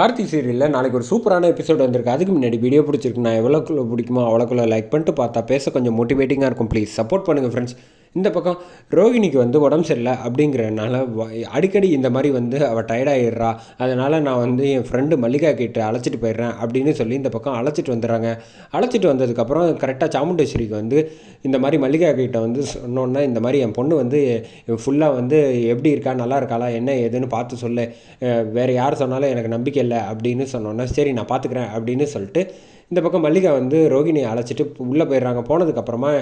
கார்த்திக் சீரியலில் நாளைக்கு ஒரு சூப்பரான எபிசோட் வந்திருக்கு. அதுக்கு முன்னாடி வீடியோ பிடிச்சிருக்கு. நான் எவ்வளோக்குள்ள பிடிக்குமோ அவ்வளோக்குள்ள லைக் பண்ணிட்டு பார்த்தா பேச கொஞ்சம் மோட்டிவேட்டிங்காக இருக்கும். ப்ளீஸ் சப்போர்ட் பண்ணுங்கள் ஃப்ரெண்ட்ஸ் இந்த பக்கம் ரோகிணிக்கு வந்து உடம்பு சரியில்லை அப்படிங்கிறனால அடிக்கடி இந்த மாதிரி வந்து அவள் டயர்டாகிடுறா அதனால் நான் வந்து என் ஃப்ரெண்டு மல்லிகா கிட்ட அழைச்சிட்டு போயிடுறேன் அப்படின்னு சொல்லி இந்த பக்கம் அழைச்சிட்டு வந்துடுறாங்க. அழைச்சிட்டு வந்ததுக்கப்புறம் கரெக்டாக சாமுண்டேஸ்வரிக்கு வந்து இந்த மாதிரி மல்லிகா கிட்ட வந்து சொன்னோன்னே இந்த மாதிரி என் பொண்ணு வந்து ஃபுல்லாக வந்து எப்படி இருக்கா நல்லா இருக்காளா என்ன ஏதுன்னு பார்த்து சொல்லு. வேறு யார் சொன்னாலும் எனக்கு நம்பிக்கை இல்லை அப்படின்னு சொன்னோன்னே சரி நான் பார்த்துக்கிறேன் அப்படின்னு சொல்லிட்டு இந்த பக்கம் மல்லிகா வந்து ரோகிணியை அழைச்சிட்டு உள்ளே போயிடுறாங்க. போனதுக்கப்புறமா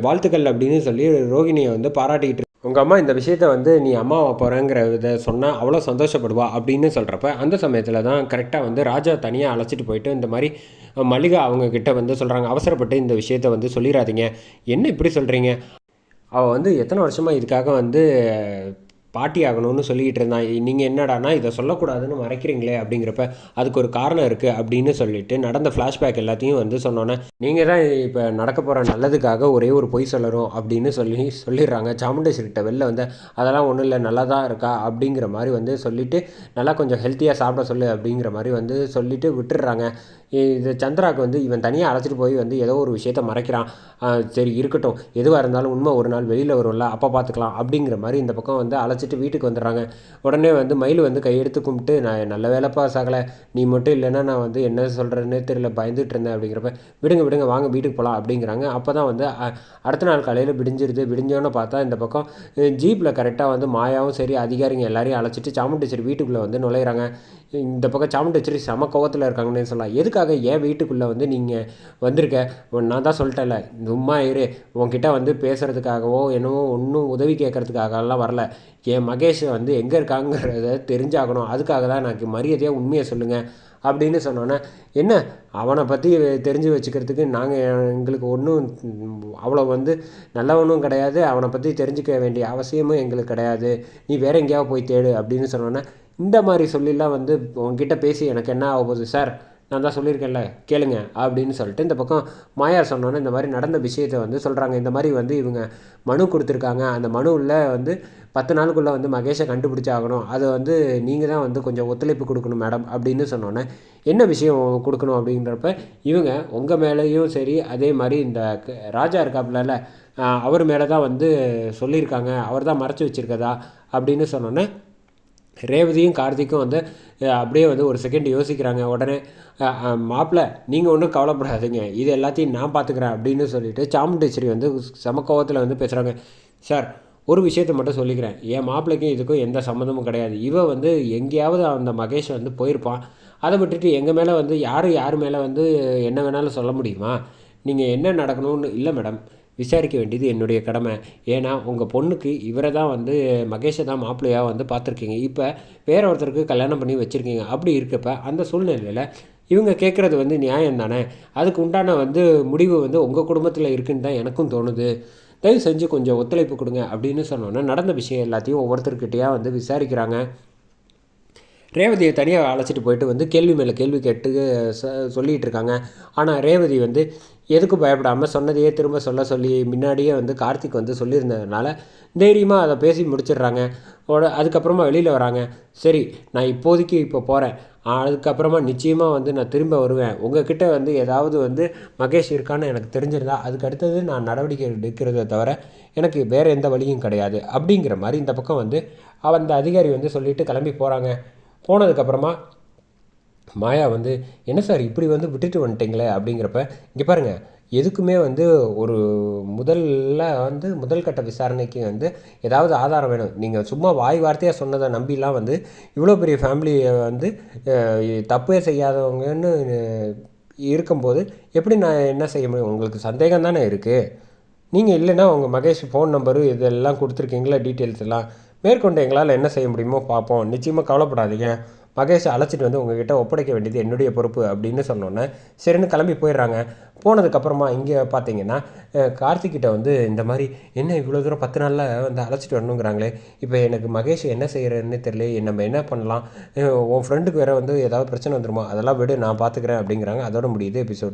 வாழ்த்துக்கள் அப்படின்னு சொல்லி ரோகிணியை வந்து பாராட்டிக்கிட்டு உங்கள் அம்மா இந்த விஷயத்த வந்து நீ அம்மாவை போகிறேங்கிற இதை சொன்னால் அவ்வளோ சந்தோஷப்படுவா அப்படின்னு சொல்கிறப்ப அந்த சமயத்தில் தான் கரெக்டாக வந்து ராஜா தனியாக அழைச்சிட்டு போயிட்டு இந்த மாதிரி மளிகை மல்லிகா வந்து சொல்கிறாங்க அவசரப்பட்டு இந்த விஷயத்த வந்து சொல்லிடாதீங்க என்ன இப்படி சொல்கிறீங்க அவள் வந்து எத்தனை வருஷமாக இதுக்காக வந்து பாட்டி ஆகணும்னு சொல்லிக்கிட்டு இருந்தான். நீங்கள் என்னடானா இதை சொல்லக்கூடாதுன்னு மறைக்கிறீங்களே அப்படிங்கிறப்ப அதுக்கு ஒரு காரணம் இருக்குது அப்படின்னு சொல்லிட்டு நடந்த ஃப்ளாஷ்பேக் எல்லாத்தையும் வந்து சொன்னோன்னே நீங்கள் தான் இப்போ நடக்க போகிற நல்லதுக்காக ஒரே ஒரு பொய் சொல்லணும் அப்படின்னு சொல்லி சொல்லிடுறாங்க. சாமுண்டேஸ்வரிகிட்ட வெளில வந்து அதெல்லாம் ஒன்றும் இல்லை நல்லா தான் இருக்கா? அப்படிங்கிற மாதிரி வந்து சொல்லிவிட்டு நல்லா கொஞ்சம் ஹெல்த்தியாக சாப்பிட சொல்லு அப்படிங்கிற மாதிரி வந்து சொல்லிவிட்டு விட்டுடுறாங்க. இது சந்திராவுக்கு வந்து இவன் தனியாக அழைச்சிட்டு போய் வந்து ஏதோ ஒரு விஷயத்த மறைக்கிறான். சரி இருக்கட்டும். எதுவாக இருந்தாலும் உண்மை ஒரு நாள் வெளியில் வரும்ல அப்போ பார்த்துக்கலாம் அப்படிங்கிற மாதிரி இந்த பக்கம் வந்து அழைச்சிட்டு வீட்டுக்கு வந்துடுறாங்க. உடனே வந்து மயில் வந்து கையெடுத்து கும்பிட்டு நான் நல்ல வேலைப்பா சகலை. நீ மட்டும் இல்லைன்னா நான் வந்து என்ன சொல்கிறேன்னு தெரியல பயந்துட்டு இருந்தேன் அப்படிங்கிறப்ப விடுங்க விடுங்க வாங்க வீட்டுக்கு போகலாம் அப்படிங்கிறாங்க. அப்போ தான் வந்து அடுத்த நாள் காலையில் விடிஞ்சிருது. விடிஞ்சோன்னு பார்த்தா இந்த பக்கம் ஜீப்பில் கரெக்டாக வந்து மாயாவும் சரி அதிகாரிங்க எல்லாரையும் அழைச்சிட்டு சாமுண்டேஸ்வரி வீட்டுக்குள்ளே வந்து நுழையிறாங்க. இந்த பக்கம் சாமுண்டேஸ்வரி சம கோவத்தில் இருக்காங்கன்னு சொல்லலாம். எதுக்கு எதுக்காக ஏன் வீட்டுக்குள்ளே வந்து நீங்கள் வந்திருக்க? நான் தான் சொல்லிட்டேன்ல. சும்மா இரு. உன்கிட்ட வந்து பேசுகிறதுக்காகவோ என்னவோ ஒன்றும் உதவி கேட்குறதுக்காகலாம் வரல. என் மகேஷ் வந்து எங்கே இருக்காங்கிறத தெரிஞ்சாகணும். அதுக்காக தான் எனக்கு மரியாதையாக உண்மையை சொல்லுங்கள் அப்படின்னு சொன்னோன்னே என்ன? அவனை பற்றி தெரிஞ்சு வச்சுக்கிறதுக்கு நாங்கள் எங்களுக்கு ஒன்றும் அவ்வளோ வந்து நல்லவனும் கிடையாது. அவனை பற்றி தெரிஞ்சுக்க வேண்டிய அவசியமும் எங்களுக்கு கிடையாது. நீ வேற எங்கேயாவது போய் தேடு அப்படின்னு சொன்னோன்னே இந்த மாதிரி சொல்லிலாம் வந்து உங்ககிட்ட பேசி எனக்கு என்ன ஆக போகுது சார்? நான் தான் சொல்லியிருக்கேன்ல கேளுங்க அப்படின்னு சொல்லிட்டு இந்த பக்கம் மாயா சொன்னோன்னே இந்த மாதிரி நடந்த விஷயத்தை வந்து சொல்கிறாங்க இந்த மாதிரி வந்து இவங்க மனு கொடுத்துருக்காங்க. அந்த மனுவில் வந்து பத்து நாளுக்குள்ளே வந்து மகேஷை கண்டுபிடிச்சாகணும் அதை வந்து நீங்கள் தான் வந்து கொஞ்சம் ஒத்துழைப்பு கொடுக்கணும் மேடம் அப்படின்னு சொன்னோன்னே என்ன விஷயம் கொடுக்கணும் அப்படின்றப்ப இவங்க உங்கள் மேலேயும் சரி அதே மாதிரி இந்த ராஜா இருக்காப்புலல அவர் மேலே தான் வந்து சொல்லியிருக்காங்க. அவர் தான் மறைச்சி வச்சுருக்கதா அப்படின்னு சொன்னோன்னே ரேவதியும் கார்த்திக்கும் வந்து அப்படியே வந்து ஒரு செகண்ட் யோசிக்கிறாங்க. உடனே மாப்பிள்ள நீங்கள் ஒன்றும் கவலைப்படாதீங்க. இது எல்லாத்தையும் நான் பார்த்துக்கிறேன் அப்படின்னு சொல்லிட்டு சாமுண்டேஸ்வரி வந்து சமக்கோவத்தில் கோவத்தில் வந்து பேசுகிறாங்க சார் ஒரு விஷயத்தை மட்டும் சொல்லிக்கிறேன். என் மாப்பிள்ளைக்கும் இதுக்கும் எந்த சம்மந்தமும் கிடையாது. இவ வந்து எங்கேயாவது அந்த மகேஷ் வந்து போயிருப்பான். அதை விட்டுட்டு எங்கள் மேலே வந்து யார் யார் மேலே வந்து என்ன வேணாலும் சொல்ல முடியுமா? நீங்கள் என்ன நடக்கணும்னு இல்லை மேடம். விசாரிக்க வேண்டியது என்னுடைய கடமை. ஏன்னா உங்கள் பொண்ணுக்கு இவரை தான் வந்து மகேஷை தான் மாப்பிள்ளையாக வந்து பார்த்துருக்கீங்க. இப்போ வேற ஒருத்தருக்கு கல்யாணம் பண்ணி வச்சுருக்கீங்க. அப்படி இருக்கப்ப அந்த சூழ்நிலையில் இவங்க கேட்குறது வந்து நியாயம் தானே? அதுக்கு உண்டான வந்து முடிவு வந்து உங்கள் குடும்பத்தில் இருக்குன்னு தான் எனக்கும் தோணுது. தயவு செஞ்சு கொஞ்சம் ஒத்துழைப்பு கொடுங்க அப்படின்னு சொன்னோன்னே நடந்த விஷயம் எல்லாத்தையும் ஒவ்வொருத்தர்கிட்டையாக வந்து விசாரிக்கிறாங்க. ரேவதியை தனியாக அழைச்சிட்டு போயிட்டு வந்து கேள்வி மேலே கேள்வி கேட்டு ச சொல்லிகிட்டு இருக்காங்க ஆனால் ரேவதி வந்து எதுக்கும் பயப்படாமல் சொன்னதையே திரும்ப சொல்ல சொல்லி முன்னாடியே வந்து கார்த்திக் வந்து சொல்லியிருந்ததுனால தைரியமாக அதை பேசி முடிச்சிடுறாங்க. அதுக்கப்புறமா வெளியில் வராங்க. சரி நான் இப்போதைக்கு இப்போ போகிறேன் அதுக்கப்புறமா நிச்சயமாக வந்து நான் திரும்ப வருவேன். உங்ககிட்ட வந்து ஏதாவது வந்து மகேஷ் இருக்கான்னு எனக்கு தெரிஞ்சிருந்தா அதுக்கு அடுத்தது நான் நடவடிக்கை எடுக்கிறத தவிர எனக்கு வேறு எந்த வழியும் கிடையாது. அப்படிங்கிற மாதிரி இந்த பக்கம் வந்து அந்த அதிகாரி வந்து சொல்லிவிட்டு கிளம்பி போகிறாங்க போனதுக்கப்புறமா மாயா வந்து என்ன சார் இப்படி வந்து விட்டுட்டு வந்துட்டீங்களே? அப்படிங்கிறப்ப இங்கே பாருங்கள் எதுக்குமே வந்து ஒரு முதல்ல வந்து முதல் கட்ட விசாரணைக்கு வந்து ஏதாவது ஆதாரம் வேணும். நீங்கள் சும்மா வாய் வார்த்தையாக சொன்னதை நம்பிலாம் வந்து இவ்வளோ பெரிய ஃபேமிலியை வந்து தப்பே செய்யாதவங்கன்னு இருக்கும்போது எப்படி நான் என்ன செய்ய முடியும்? உங்களுக்கு சந்தேகம் தானே இருக்குது நீங்கள் இல்லைன்னா உங்கள் மகேஷ் ஃபோன் நம்பரு இதெல்லாம் கொடுத்துருக்கீங்களா? டீட்டெயில்ஸ் எல்லாம்? மேற்கொண்டு எங்களால் என்ன செய்ய முடியுமோ பார்ப்போம். நிச்சயமாக கவலைப்படாதீங்க. மகேஷை அழைச்சிட்டு வந்து உங்ககிட்ட ஒப்படைக்க வேண்டியது என்னுடைய பொறுப்பு அப்படின்னு சொன்னோன்னே சரின்னு கிளம்பி போயிடுறாங்க. போனதுக்கப்புறமா இங்கே பார்த்தீங்கன்னா கார்த்திக்கிட்ட வந்து இந்த மாதிரி என்ன இவ்வளோ தூரம் பத்து நாளில் வந்து அழைச்சிட்டு வரணுங்கிறாங்களே. இப்போ எனக்கு மகேஷ் என்ன செய்கிறேன்னு தெரியல. நம்ம என்ன பண்ணலாம்? உன் ஃப்ரெண்டுக்கு வேறு வந்து ஏதாவது பிரச்சனை வந்துருமா? அதெல்லாம் விடு நான் பார்த்துக்கிறேன் அப்படிங்கிறாங்க. அதோட முடியுது எபிசோடு